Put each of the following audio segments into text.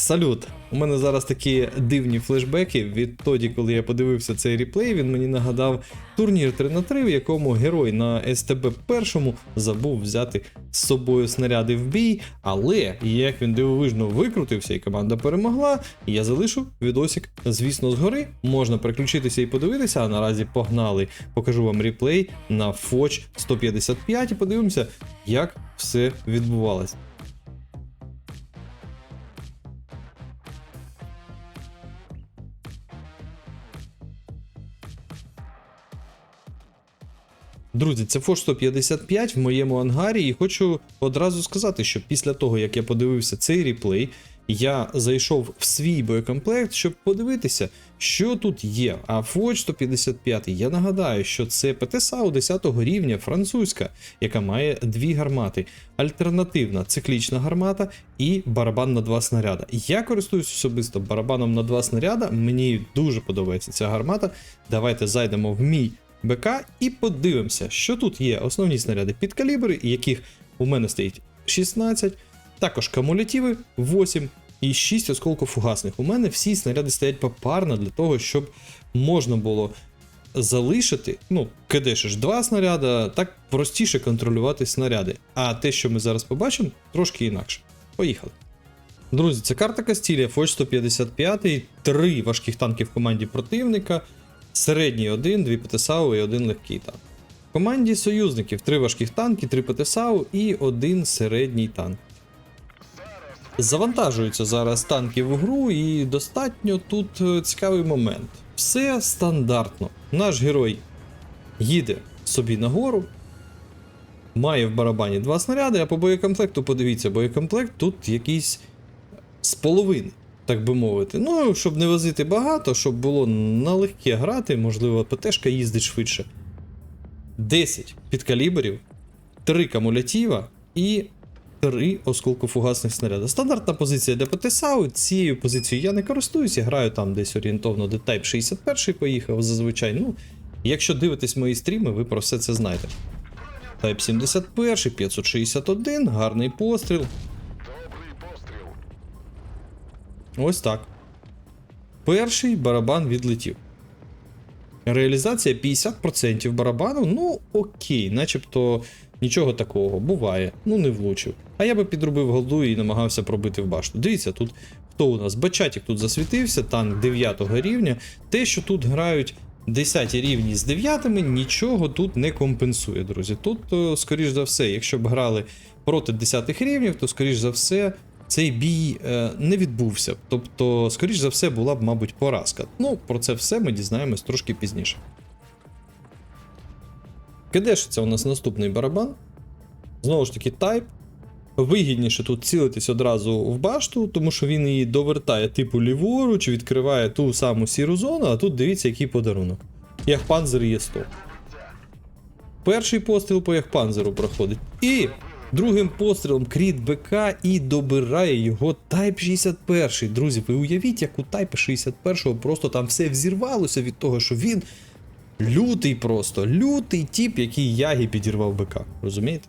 Салют! У мене зараз такі дивні флешбеки. Відтоді, коли я подивився цей реплей, він мені нагадав турнір 3 на 3 в якому герой на СТБ першому забув взяти з собою снаряди в бій. Але як він дивовижно викрутився і команда перемогла, я залишу відосик, звісно, згори. Можна переключитися і подивитися. А наразі погнали. Покажу вам реплей на Foch 155 і подивимося, як все відбувалось. Друзі, це Foch 155 в моєму ангарі, і хочу одразу сказати, що після того, як я подивився цей реплей, я зайшов в свій боєкомплект, щоб подивитися, що тут є. А Foch 155, я нагадаю, що це ПТСАУ 10 рівня французька, яка має дві гармати: альтернативна циклічна гармата і барабан на два снаряда. Я користуюсь особисто барабаном на два снаряда. Мені дуже подобається ця гармата. Давайте зайдемо в мій БК і подивимося, що тут є основні снаряди під калібри, яких у мене стоїть 16, також кумулятиви 8 і 6 осколкофугасних. У мене всі снаряди стоять попарно для того, щоб можна було залишити, ну, кидешиш два снаряда, так простіше контролювати снаряди. А те, що ми зараз побачимо, трошки інакше. Поїхали. Друзі, це карта Кастілія, Фоч 155, три важких танки в команді противника. Середній один, дві ПТСАУ і один легкий танк. В команді союзників три важких танки, три ПТСАУ і один середній танк. Завантажуються зараз танки в гру, і достатньо тут е, цікавий момент. Все стандартно. Наш герой їде собі нагору, має в барабані два снаряди, а по боєкомплекту подивіться, боєкомплект тут якийсь з половини так би мовити. Ну, щоб не возити багато, щоб було налегке грати, можливо, ПТшка їздить швидше. 10 підкаліберів, 3 кумулятива і 3 осколкофугасних снаряди. Стандартна позиція для ПТСАУ. Цією позицією я не користуюся, граю там десь орієнтовно, де Type 61 поїхав зазвичай. Ну, якщо дивитесь мої стріми, ви про все це знаєте. Type 71, 561, гарний постріл. Ось так. Перший барабан відлетів. Реалізація 50% барабану, ну окей, начебто нічого такого, буває, ну не влучив. А я би підробив голду і намагався пробити в башту. Дивіться, тут хто у нас? Бачатік тут засвітився, танк 9 рівня. Те, що тут грають 10 рівні з 9, нічого тут не компенсує, друзі. Тут, е, скоріш за все, якщо б грали проти 10 рівнів, то скоріш за все цей бій е, не відбувся. Тобто, скоріш за все, була б, мабуть, поразка. Ну, про це все ми дізнаємось трошки пізніше. Кидешиться у нас наступний барабан. Знову ж таки, тайп. Вигідніше тут цілитись одразу в башту, тому що він її довертає типу ліворуч, відкриває ту саму сіру зону, а тут дивіться, який подарунок. Яхпанзер є 100. Перший постріл по Яхпанзеру проходить. І Другим пострілом кріт БК і добирає його Type 61. Друзі, ви уявіть, як у Type 61 просто там все взірвалося від того, що він лютий просто, лютий тіп, який ягі підірвав БК. Розумієте?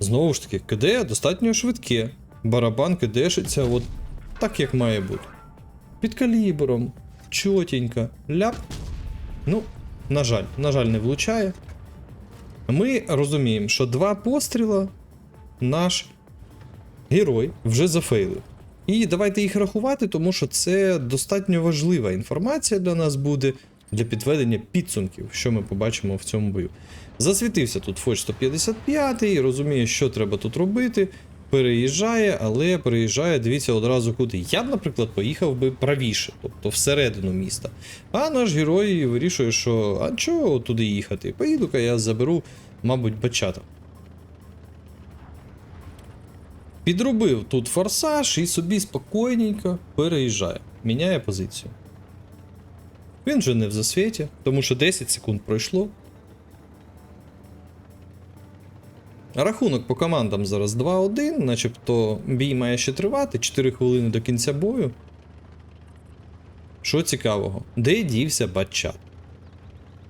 Знову ж таки, КД достатньо швидке. Барабан кидешиться от так, як має бути. Під калібром, чотенько, ляп. Ну, на жаль, на жаль, не влучає. Ми розуміємо, що два постріла наш герой вже зафейлив. І давайте їх рахувати, тому що це достатньо важлива інформація для нас буде для підведення підсумків, що ми побачимо в цьому бою. Засвітився тут Фоч 155, розуміє, що треба тут робити. Переїжджає, але переїжджає, дивіться, одразу куди. Я б, наприклад, поїхав би правіше, тобто всередину міста. А наш герой вирішує, що а чого туди їхати? Поїду-ка я заберу, мабуть, бачата. Підробив тут форсаж і собі спокійненько переїжджає, міняє позицію. Він вже не в засвіті, тому що 10 секунд пройшло. Рахунок по командам зараз 2-1, начебто бій має ще тривати 4 хвилини до кінця бою. Що цікавого? Де дівся батчат?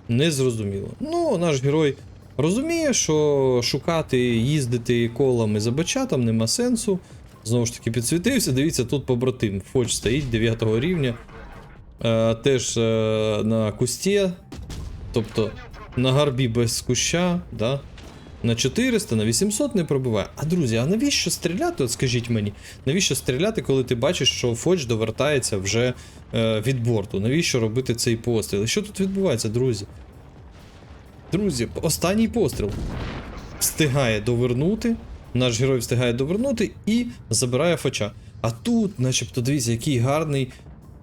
Незрозуміло. Ну, наш герой розуміє, що шукати, їздити колами за бачатом нема сенсу. Знову ж таки, підсвітився. Дивіться, тут побратим. Фоч стоїть 9 рівня. Е, теж е, на кусті. Тобто на гарбі без куща, да? На 400, на 800 не пробиває. А друзі, а навіщо стріляти? От скажіть мені, навіщо стріляти, коли ти бачиш, що Фоч довертається вже е, від борту? Навіщо робити цей постріл? І що тут відбувається, друзі? Друзі, останній постріл встигає довернути. Наш герой встигає довернути і забирає фоча. А тут, начебто, дивіться, який гарний,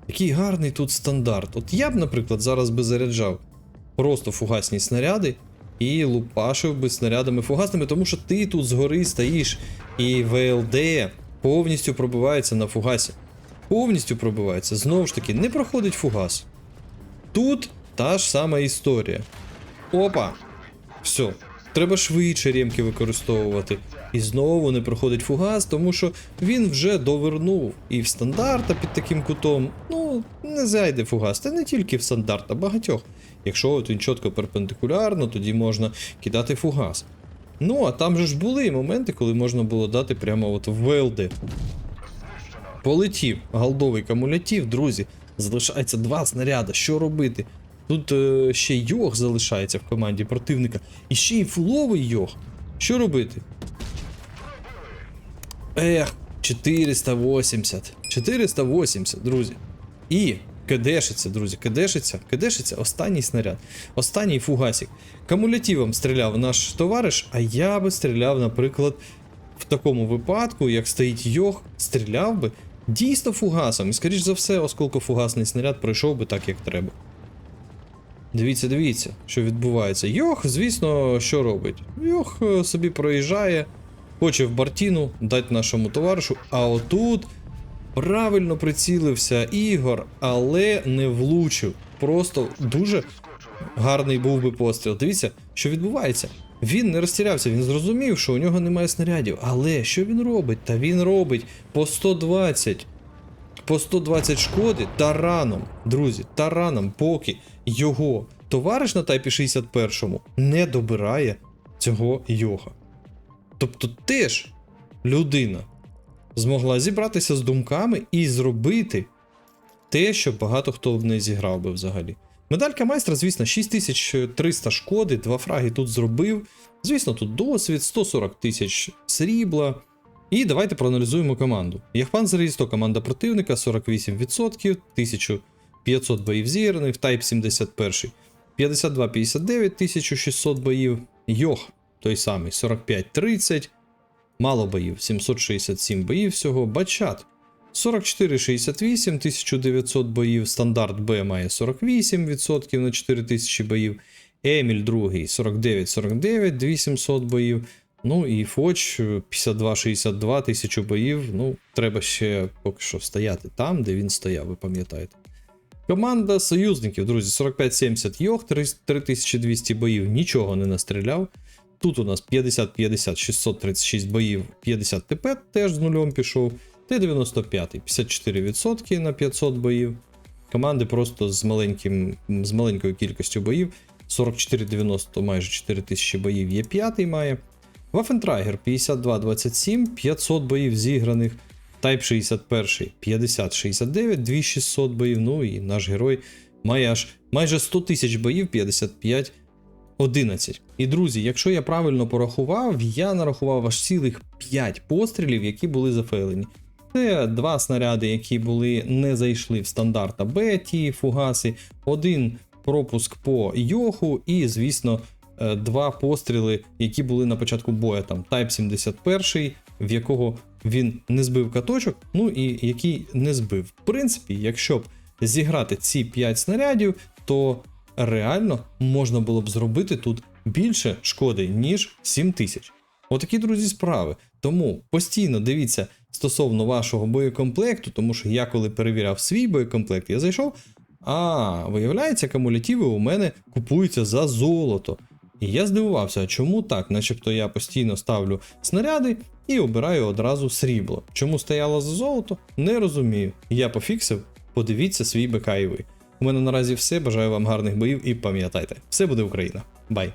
який гарний тут стандарт. От я б, наприклад, зараз би заряджав просто фугасні снаряди і лупашив би снарядами фугасними, тому що ти тут згори стоїш, і ВЛД повністю пробивається на фугасі. Повністю пробивається. Знову ж таки, не проходить фугас. Тут та ж сама історія. Опа! Все. Треба швидше ремки використовувати. І знову не проходить фугас, тому що він вже довернув. І в стандарта під таким кутом, ну, не зайде фугас. Та не тільки в стандарт, а багатьох. Якщо от він чітко перпендикулярно, тоді можна кидати фугас. Ну, а там же ж були моменти, коли можна було дати прямо от в ВЛД. Полетів голдовий кумулятив, друзі. Залишається два снаряди. Що робити? Тут е, ще йог залишається в команді противника. І ще й фуловий йог. Що робити? Ех, 480. 480, друзі. І кидешиться, друзі, кидешиться, кидешиться останній снаряд. Останній фугасик. Кумулятивом стріляв наш товариш, а я би стріляв, наприклад, в такому випадку, як стоїть йог, стріляв би дійсно фугасом. І, скоріш за все, осколкофугасний снаряд пройшов би так, як треба. Дивіться, дивіться, що відбувається. Йох, звісно, що робить? Йох е, собі проїжджає, хоче в бартіну дати нашому товаришу, а отут правильно прицілився Ігор, але не влучив. Просто дуже гарний був би постріл. Дивіться, що відбувається. Він не розтірявся, він зрозумів, що у нього немає снарядів. Але що він робить? Та він робить по 120 по 120 шкоди тараном, друзі, тараном, поки його товариш на тайпі 61 не добирає цього йога. Тобто теж людина змогла зібратися з думками і зробити те, що багато хто б не зіграв би взагалі. Медалька майстра, звісно, 6300 шкоди, два фраги тут зробив. Звісно, тут досвід, 140 тисяч срібла. І давайте проаналізуємо команду. Яхпанзер 100 команда противника 48%, 1500 боїв зіграних, Type 71, 52-59, 1600 боїв, Йох той самий 45-30, мало боїв, 767 боїв всього, Бачат 44-68, 1900 боїв, стандарт Б має 48% на 4000 боїв, Еміль другий 49-49, 2700 боїв. Ну і Фоч 52-62 1000 боїв. Ну, треба ще поки що стояти там, де він стояв, ви пам'ятаєте. Команда союзників, друзі, 45-70 Йох, 3200 боїв, нічого не настріляв. Тут у нас 50-50, 636 боїв, 50 ТП теж з нульом пішов. Т-95, 54% на 500 боїв. Команди просто з, маленьким, з маленькою кількістю боїв. 44-90, майже 4000 боїв є п'ятий має. Waffentrager 52-27, 500 боїв зіграних. Type 61 50-69, 2600 боїв. Ну і наш герой має аж майже 100 тисяч боїв, 55 11. І друзі, якщо я правильно порахував, я нарахував аж цілих 5 пострілів, які були зафейлені. Це два снаряди, які були не зайшли в стандарта Б, ті фугаси, один пропуск по Йоху, і, звісно, е, два постріли, які були на початку бою. Там Type 71, в якого він не збив каточок, ну і який не збив. В принципі, якщо б зіграти ці 5 снарядів, то реально можна було б зробити тут більше шкоди, ніж 7 тисяч. Отакі, друзі, справи. Тому постійно дивіться стосовно вашого боєкомплекту, тому що я коли перевіряв свій боєкомплект, я зайшов. А, виявляється, кумулятиви у мене купуються за золото. І я здивувався, чому так? Начебто я постійно ставлю снаряди і обираю одразу срібло. Чому стояло за золото? Не розумію. Я пофіксив, подивіться свій БК і ви. У мене наразі все. Бажаю вам гарних боїв і пам'ятайте, все буде Україна. Бай!